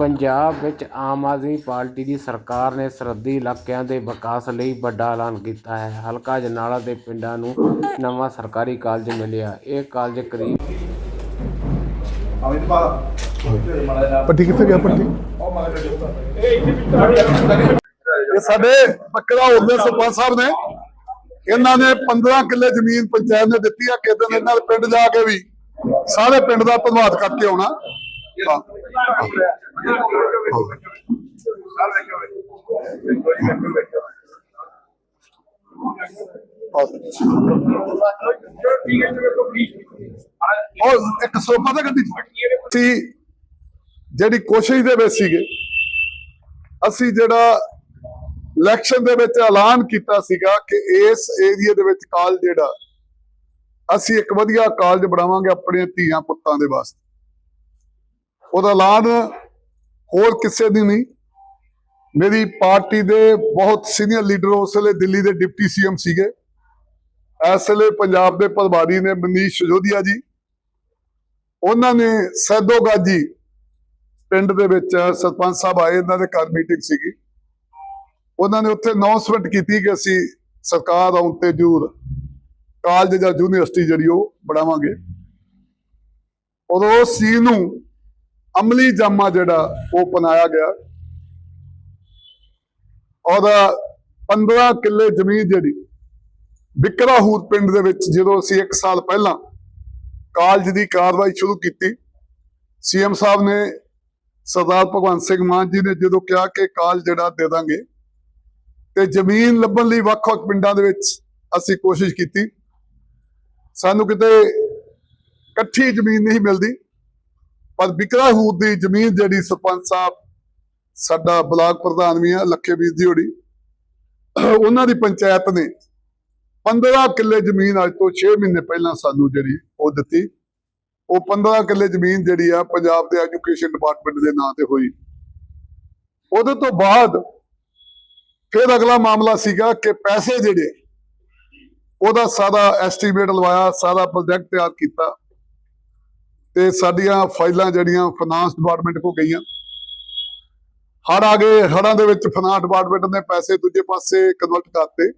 ਪੰਜਾਬ ਵਿੱਚ ਆਮ ਆਦਮੀ ਪਾਰਟੀ ਦੀ ਸਰਕਾਰ ਨੇ ਸਰਹੱਦੀ ਇਲਾਕਿਆਂ ਦੇ ਵਿਕਾਸ ਲਈ ਵੱਡਾ ਐਲਾਨ ਕੀਤਾ ਹੈ। ਹਲਕਾ ਜਨਾਲਾ ਦੇ ਪਿੰਡਾਂ ਨੂੰ ਨਵਾਂ ਸਰਕਾਰੀ ਕਾਲਜ ਮਿਲਿਆ। ਇਹ ਕਾਲਜ ਕਰੀਬ ਪੱਟੀ ਕਿੱਥੇ ਗਿਆ ਪੱਟੀ? ਇਹ ਸਾਡੇ ਬੱਕਰਾ ਹੁੰਦੇ ਸਰਪੰਚ ਸਾਹਿਬ ਨੇ। ਇਹਨਾਂ ਨੇ 15 ਕਿੱਲੇ ਜ਼ਮੀਨ ਪੰਚਾਇਤ ਨੇ ਦਿੱਤੀ ਆ ਕਿਤੇ ਇਹਨਾਂ ਦੇ ਪਿੰਡ ਜਾ ਕੇ ਵੀ ਸਾਰੇ ਪਿੰਡ ਦਾ ਧੰਨਵਾਦ ਕਰਕੇ ਆਉਣਾ। ਉਹ ਇੱਕ ਸੋਫਾ ਤੇ ਗੱਡੀ ਸੀ ਜਿਹੜੀ ਕੋਸ਼ਿਸ਼ ਦੇ ਵਿੱਚ ਸੀਗੇ, ਅਸੀਂ ਜਿਹੜਾ ਇਲੈਕਸ਼ਨ ਦੇ ਵਿੱਚ ਐਲਾਨ ਕੀਤਾ ਸੀਗਾ ਕਿ ਇਸ ਏਰੀਆ ਦੇ ਵਿੱਚ ਕਾਲਜ ਜਿਹੜਾ, ਅਸੀਂ ਇੱਕ ਵਧੀਆ ਕਾਲਜ ਬਣਾਵਾਂਗੇ ਆਪਣੇ ਧੀਆਂ ਪੁੱਤਾਂ ਦੇ ਵਾਸਤੇ। ਉਹਦਾ ਐਲਾਨ ਹੋਰ ਕਿਸੇ ਦੀ ਨਹੀਂ। ਮੇਰੀ ਪਾਰਟੀ ਦੇ ਬਹੁਤ ਸੀਨੀਅਰ ਲੀਡਰ ਉਸ ਵੇਲੇ ਦਿੱਲੀ ਦੇ ਡਿਪਟੀ ਸੀਐਮ ਸੀਗੇ। ਇਸ ਵੇਲੇ ਪੰਜਾਬ ਦੇ ਪ੍ਰਭਾਰੀ ਨੇ ਮਨੀਸ਼ ਸਿਸੋਦੀਆ ਜੀ। ਉਹਨਾਂ ਨੇ ਸੈਦੋਗਾਜੀ ਪਿੰਡ ਦੇ ਵਿੱਚ ਸਰਪੰਚ ਸਾਹਿਬ ਆਏ, ਇਹਨਾਂ ਦੇ ਘਰ ਮੀਟਿੰਗ ਸੀਗੀ। ਉਹਨਾਂ ਨੇ ਉੱਥੇ ਅਨਾਉਂਸਮੈਂਟ ਕੀਤੀ ਕਿ ਅਸੀਂ ਸਰਕਾਰ ਆਉਣ ਤੇ ਜੂਰ ਕਾਲਜ ਜਾਂ ਯੂਨੀਵਰਸਿਟੀ ਜਿਹੜੀ ਉਹ ਬਣਾਵਾਂਗੇ। ਔਰ ਉਸ ਚੀਜ਼ ਨੂੰ ਅਮਲੀ ਜਾਮਾ ਜਿਹੜਾ ਉਹ ਬਣਾਇਆ ਗਿਆ। ਉਹਦਾ 15 ਕਿੱਲੇ ਜ਼ਮੀਨ ਜਿਹੜੀ ਬਿਕਰਾਹੂਰ ਪਿੰਡ ਦੇ ਵਿੱਚ ਜਦੋਂ ਅਸੀਂ 1 ਸਾਲ ਪਹਿਲਾਂ ਕਾਲਜ ਦੀ ਕਾਰਵਾਈ ਸ਼ੁਰੂ ਕੀਤੀ, ਸੀਐਮ ਸਾਹਿਬ ਨੇ ਸਰਦਾਰ ਭਗਵੰਤ ਸਿੰਘ ਮਾਨ ਜੀ ਨੇ ਜਦੋਂ ਕਿਹਾ ਕਿ ਕਾਲ ਜਿਹੜਾ ਦੇ ਦਾਂਗੇ ਤੇ ਜ਼ਮੀਨ ਲੱਭਣ ਲਈ ਵੱਖ-ਵੱਖ ਪਿੰਡਾਂ ਦੇ ਵਿੱਚ ਅਸੀਂ ਕੋਸ਼ਿਸ਼ ਕੀਤੀ, ਸਾਨੂੰ ਕਿਤੇ ਇਕੱਠੀ ਜ਼ਮੀਨ ਨਹੀਂ ਮਿਲਦੀ। ਪਰ ਬਿਕਰਾ ਬਿਕਰਾਹੂਰ ਦੀ ਜ਼ਮੀਨ ਜਿਹੜੀ ਸਰਪੰਚ ਸਾਹਿਬ, ਸਾਡਾ ਬਲਾਕ ਪ੍ਰਧਾਨ ਵੀ ਆ, ਲੱਖੇ ਵੀਰ ਦੀ ਹੋੜੀ ਉਹਨਾਂ ਦੀ ਪੰਚਾਇਤ ਨੇ 15 ਕਿੱਲੇ ਜ਼ਮੀਨ ਅੱਜ ਤੋਂ 6 ਮਹੀਨੇ ਪਹਿਲਾਂ ਸਾਨੂੰ ਜਿਹੜੀ ਉਹ ਦਿੱਤੀ। ਉਹ 15 ਕਿੱਲੇ ਜ਼ਮੀਨ ਜਿਹੜੀ ਆ ਪੰਜਾਬ ਦੇ ਐਜੂਕੇਸ਼ਨ ਡਿਪਾਰਟਮੈਂਟ ਦੇ ਨਾਂ ਤੇ ਹੋਈ। ਉਹਦੇ ਤੋਂ ਬਾਅਦ ਫਿਰ ਅਗਲਾ ਮਾਮਲਾ ਸੀਗਾ ਕਿ ਪੈਸੇ ਜਿਹੜੇ ਉਹਦਾ ਸਾਰਾ ਐਸਟੀਮੇਟ ਲਵਾਇਆ, ਸਾਰਾ ਪ੍ਰੋਜੈਕਟ ਤਿਆਰ ਕੀਤਾ। ਤੇ ਸਾਡੀਆਂ ਫਾਈਲਾਂ ਜਿਹੜੀਆਂ ਫਾਈਨਾਂਸ ਡਿਪਾਰਟਮੈਂਟ ਕੋ ਗਈਆਂ। ਹੜ ਆ ਗਏ ਹੜਾਂ ਦੇ ਵਿੱਚ ਫਾਈਨਾਂਸ ਡਿਪਾਰਟਮੈਂਟ ਨੇ ਪੈਸੇ ਦੂਜੇ ਪਾਸੇ ਕਨਵਰਟ ਕਰਤੇ।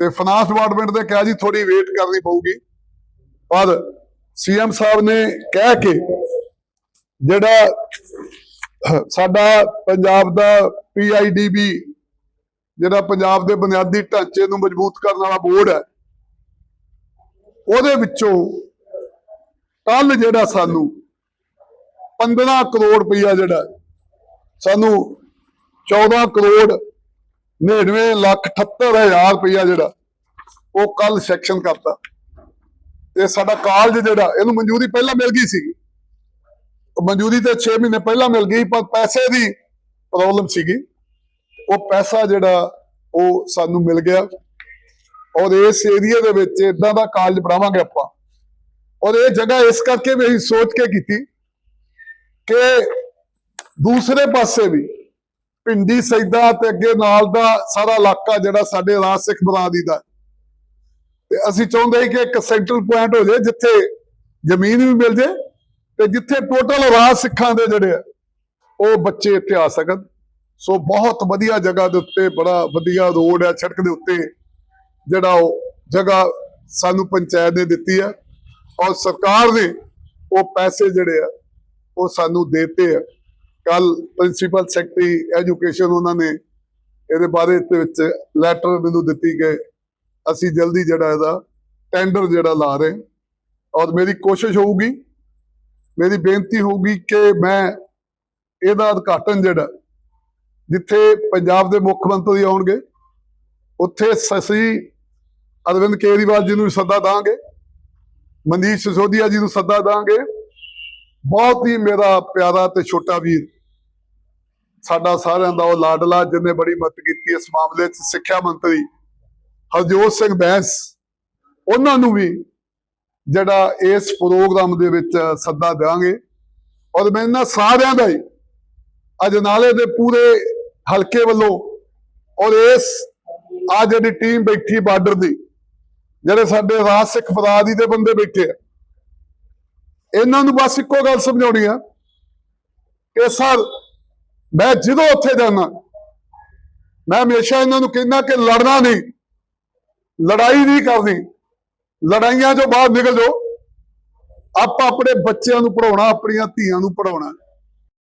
ਤੇ ਫਾਈਨਾਂਸ ਡਿਪਾਰਟਮੈਂਟ ਨੇ ਕਿਹਾ ਜੀ ਥੋੜੀ ਵੇਟ ਕਰਨੀ ਪਊਗੀ। ਪਰ ਸੀਐਮ ਸਾਹਿਬ ਨੇ ਕਹਿ ਕੇ ਜਿਹੜਾ ਸਾਡਾ ਪੰਜਾਬ ਦਾ ਪੀਆਈਡੀਬੀ ਜਿਹੜਾ ਪੰਜਾਬ ਦੇ ਬੁਨਿਆਦੀ ਢਾਂਚੇ ਨੂੰ ਮਜ਼ਬੂਤ ਕਰਨ ਵਾਲਾ ਬੋਰਡ ਹੈ, ਉਹਦੇ ਵਿੱਚੋਂ ਕੱਲ ਜਿਹੜਾ ਸਾਨੂੰ 15 ਕਰੋੜ ਰੁਪਈਆ ਜਿਹੜਾ, ਸਾਨੂੰ 14 ਕਰੋੜ 99 ਲੱਖ 78 ਹਜ਼ਾਰ ਰੁਪਈਆ ਜਿਹੜਾ, ਉਹ ਕੱਲ ਸੈਕਸ਼ਨ ਕਰਤਾ। ਤੇ ਸਾਡਾ ਕਾਲਜ ਜਿਹੜਾ, ਇਹਨੂੰ ਮਨਜ਼ੂਰੀ ਪਹਿਲਾਂ ਮਿਲ ਗਈ ਸੀਗੀ। ਮਨਜ਼ੂਰੀ ਤੇ 6 ਮਹੀਨੇ ਪਹਿਲਾਂ ਮਿਲ ਗਈ, ਪਰ ਪੈਸੇ ਦੀ ਪ੍ਰੋਬਲਮ ਸੀਗੀ। ਉਹ ਪੈਸਾ ਜਿਹੜਾ, ਉਹ ਸਾਨੂੰ ਮਿਲ ਗਿਆ। ਔਰ ਇਸ ਏਰੀਆ ਦੇ ਵਿੱਚ ਇਦਾਂ ਦਾ ਕਾਲਜ ਬਣਾਵਾਂਗੇ ਆਪਾਂ। ਔਰ ਇਹ ਜਗ੍ਹਾ ਇਸ ਕਰਕੇ ਵੀ ਅਸੀਂ ਸੋਚ ਕੇ ਕੀਤੀ ਕਿ ਦੂਸਰੇ ਪਾਸੇ ਵੀ ਪਿੰਡੀ ਸੈਦਾ ਤੇ ਅੱਗੇ ਨਾਲ ਦਾ ਸਾਰਾ ਇਲਾਕਾ ਜਿਹੜਾ ਸਾਡੇ ਰਾਜ ਸਿੱਖ ਬਰਾਦਰੀ ਦਾ ਤੇ ਅਸੀਂ ਚਾਹੁੰਦੇ ਸੀ ਕਿ ਇੱਕ ਸੈਂਟਰਲ ਪੁਆਇੰਟ ਹੋ ਜਾਏ ਜਿੱਥੇ ਜ਼ਮੀਨ ਵੀ ਮਿਲ ਜੇ ਤੇ ਜਿੱਥੇ ਟੋਟਲ ਰਾਜ ਸਿੱਖਾਂ ਦੇ ਜਿਹੜੇ ਆ, ਉਹ ਬੱਚੇ ਇੱਥੇ ਆ ਸਕਣ। ਸੋ ਬਹੁਤ ਵਧੀਆ ਜਗ੍ਹਾ ਦੇ ਉੱਤੇ, ਬੜਾ ਵਧੀਆ ਰੋਡ ਹੈ ਸੜਕ ਦੇ ਉੱਤੇ ਜਿਹੜਾ ਉਹ ਜਗ੍ਹਾ ਸਾਨੂੰ ਪੰਚਾਇਤ ਨੇ ਦਿੱਤੀ ਹੈ ਔਰ ਸਰਕਾਰ ਨੇ ਉਹ ਪੈਸੇ ਜਿਹੜੇ ਆ, ਉਹ ਸਾਨੂੰ ਦੇਤੇ ਆ। ਕੱਲ ਪ੍ਰਿੰਸੀਪਲ ਸੈਕਟਰੀ ਐਜੂਕੇਸ਼ਨ ਉਹਨਾਂ ਨੇ ਇਹਦੇ ਬਾਰੇ ਦੇ ਵਿੱਚ ਲੈਟਰ ਮੈਨੂੰ ਦਿੱਤੀ ਕਿ ਅਸੀਂ ਜਲਦੀ ਜਿਹੜਾ ਇਹਦਾ ਟੈਂਡਰ ਜਿਹੜਾ ਲਾ ਰਹੇ ਔਰ ਮੇਰੀ ਕੋਸ਼ਿਸ਼ ਹੋਊਗੀ, ਮੇਰੀ ਬੇਨਤੀ ਹੋਊਗੀ ਕਿ ਮੈਂ ਇਹਦਾ ਉਦਘਾਟਨ ਜਿਹੜਾ, ਜਿੱਥੇ ਪੰਜਾਬ ਦੇ ਮੁੱਖ ਮੰਤਰੀ ਆਉਣਗੇ, ਉੱਥੇ ਸਸੀ ਅਰਵਿੰਦ ਕੇਜਰੀਵਾਲ ਜੀ ਨੂੰ ਵੀ ਸੱਦਾ ਦਾਂਗੇ। ਮਨੀਸ਼ ਸਿਸੋਦੀਆ ਜੀ ਨੂੰ ਸੱਦਾ ਦਾਂਗੇ। ਬਹੁਤ ਹੀ ਮੇਰਾ ਪਿਆਰਾ ਤੇ ਛੋਟਾ ਵੀਰ। ਸਾਡਾ ਸਾਰਿਆਂ ਦਾ ਉਹ ਲਾਡਲਾ ਜਿਹਨੇ ਬੜੀ ਮਦਦ ਕੀਤੀ ਇਸ ਮਾਮਲੇ 'ਚ, ਸਿੱਖਿਆ ਮੰਤਰੀ ਹਰਜੋਤ ਸਿੰਘ ਬੈਂਸ। ਉਹਨਾਂ ਨੂੰ ਵੀ ਜਿਹੜਾ ਇਸ ਪ੍ਰੋਗਰਾਮ ਦੇ ਵਿੱਚ ਸੱਦਾ ਦੇਵਾਂਗੇ ਔਰ ਮੈਂ ਇਹਨਾਂ ਸਾਰਿਆਂ ਦਾ ਹੀ ਅਜਨਾਲੇ ਦੇ ਪੂਰੇ ਹਲਕੇ ਵੱਲੋਂ ਔਰ ਇਸ ਆ ਜਿਹੜੀ ਟੀਮ ਬੈਠੀ ਬਾਰਡਰ ਦੀ ਜਿਹੜੇ ਸਾਡੇ ਰਾਜ ਸਿੱਖ ਬਰਾਦਰੀ ਦੇ ਬੰਦੇ ਬੈਠੇ ਆ, ਇਹਨਾਂ ਨੂੰ ਬਸ ਇੱਕੋ ਗੱਲ ਸਮਝਾਉਣੀ ਆ ਇਹ ਸਰ, ਮੈਂ ਜਦੋਂ ਉੱਥੇ ਜਾਣਾ ਮੈਂ ਹਮੇਸ਼ਾ ਇਹਨਾਂ ਨੂੰ ਕਹਿੰਦਾ ਕਿ ਲੜਨਾ ਨਹੀਂ, ਲੜਾਈ ਨਹੀਂ ਕਰਨੀ, ਲੜਾਈਆਂ ਤੋਂ ਬਾਹਰ ਨਿਕਲ ਜਾਓ, ਆਪਾਂ ਆਪਣੇ ਬੱਚਿਆਂ ਨੂੰ ਪੜਾਉਣਾ ਆਪਣੀਆਂ ਧੀਆਂ ਨੂੰ ਪੜਾਉਣਾ